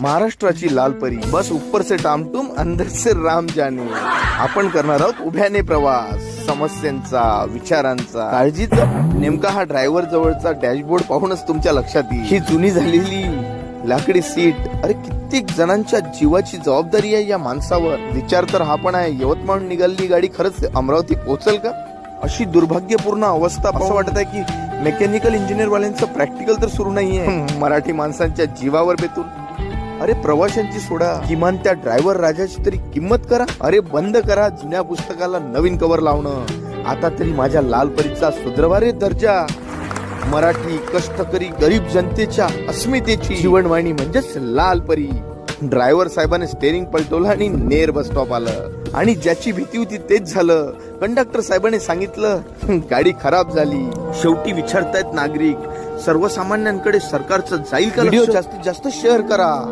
महाराष्ट्राची लाल परी. बस ऊपर से टामटूम अंदर से राम जाने आपण करणार आहोत उभ्याने प्रवास. समस्यांचा विचारांचा. काळजीचा. नेमका हा ड्रायव्हर जवळचा डॅशबोर्ड पाहूनच तुमच्या लक्षात येईल. ही जुनी झालेली लाकडी सीट अरे कित्येक जणांच्या जीवाची जबाबदारी आहे या माणसावर. विचार तर हा पण आहे यवतमाळ निघालेली गाडी खरंच अमरावती पोहोचल का? अशी दुर्भाग्यपूर्ण अवस्था असं वाटत आहे की मेकॅनिकल इंजिनियर वाल्यांचं प्रॅक्टिकल तर सुरू नाहीये. मराठी माणसांच्या जीवावर बेतून अरे प्रवाशांची सोडा. किमान त्या ड्रायव्हर राजाची तरी किंमत करा. अरे बंद करा जुन्या पुस्तकाला नवीन कव्हर लावणं. आता तरी माझ्या लालपरीचा सुधरवारे दर्जा. मराठी कष्टकरी गरीब जनतेच्या अस्मितेची. जीवनवाणी म्हणजेच लालपरी ड्रायव्हर साहेबाने स्टेरिंग पलटवलं आणि नेर बस स्टॉप आलं. आणि ज्याची भीती होती तेच झालं. कंडक्टर साहेबांनी सांगितलं गाडी खराब झाली. शेवटी विचारतायत नागरिक. सर्वसामान्यांकडे सरकारचं जाईल का व्हिडिओ जास्तीत जास्त शेअर करा.